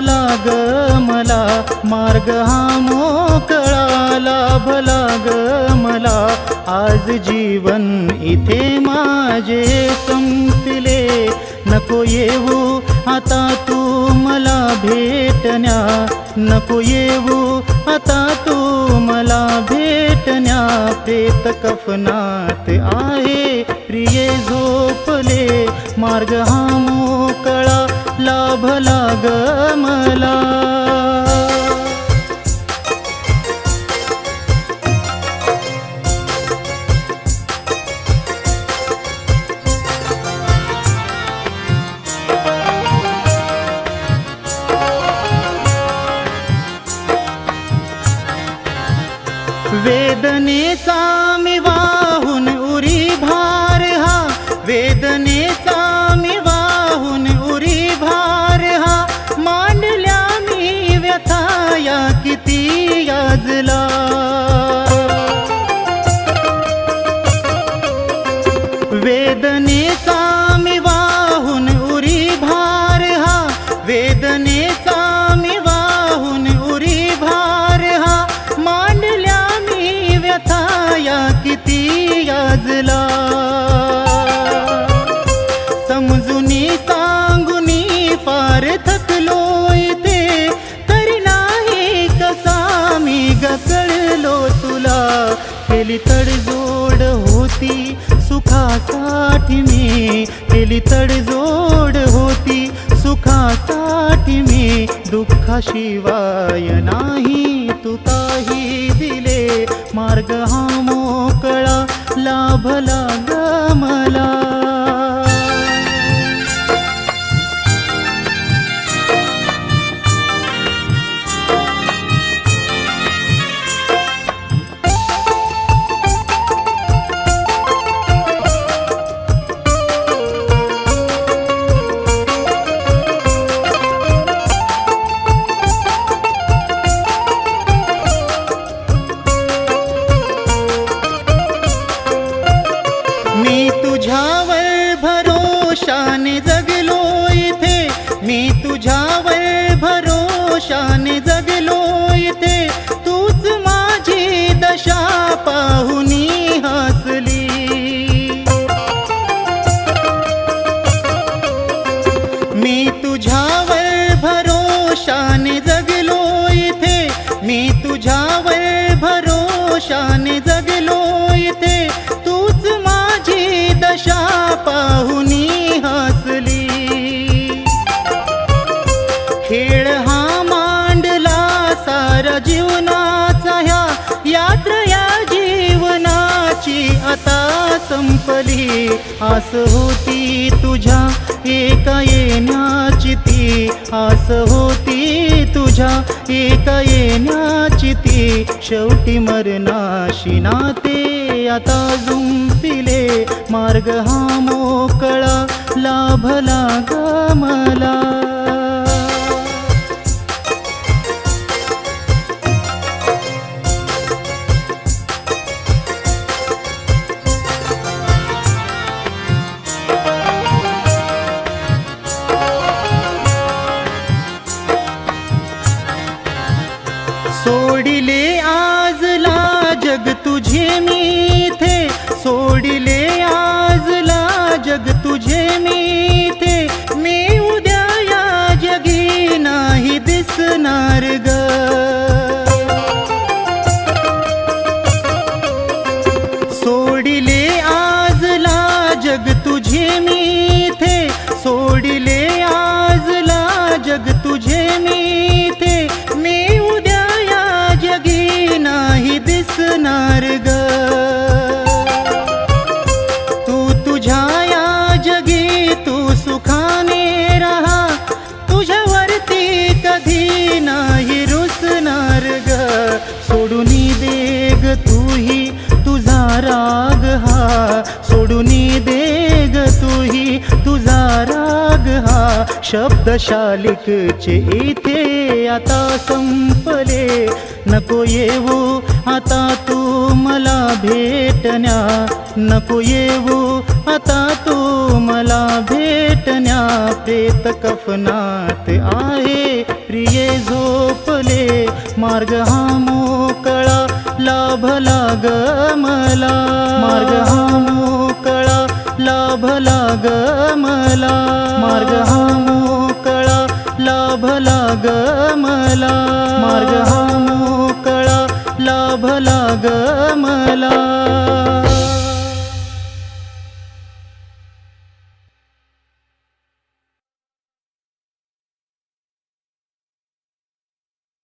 मार्ग लाभला ग मला. मार्ग हा मोकळा लाभला ग मला. आज जीवन इथे माझे संपले. नको येऊ आता तू मला भेटण्या. नको येऊ आता तू मला भेटण्या. प्रेत कफनात आहे प्रिये झोपले. मार्ग हा मोकळा लाभला ग मला. वेदनेचा वेदनेचा मी वाहून उरी भार हा. वेदनेचा मी वाहून उरी भार हा. मांडल्या मी व्यथा या किती याजला. समजुनी सांगुनी फार थकलो इथे. तरी नाही कसा मी गसळलो तुला. केली तडजू सुखासाठी मी केली तडजोड होती. सुखासाठी मी दुःखाशिवाय नाही. तू काही दिले मार्ग हा मोकळा लाभला मी तुझ्यावर आता संपली. आस होती तुझ्या एका येण्याची ती. आस होती तुझ्या एका येण्याची ती. शेवटी मरणाशी नाते आता झुंपिले मार्ग हा मोकळा लाभला ग मला. नाही देग तूही तुझा राग हा. सोडूनी देग तूही तुझा हा शब्दशालिकचे इथे आता संपले. नको येऊ आता तू मला भेटण्या. नको येऊ आता तू मला भेटण्या. प्रेत कफनात आहे प्रिये झोपले. मार्ग हा मोकळा लाभला ग मला. मार्ग हा मोकळा लाभला ग मला. मार्ग हा मोकळा लाभला ग मला. मार्ग हा मोकळा लाभला ग मला.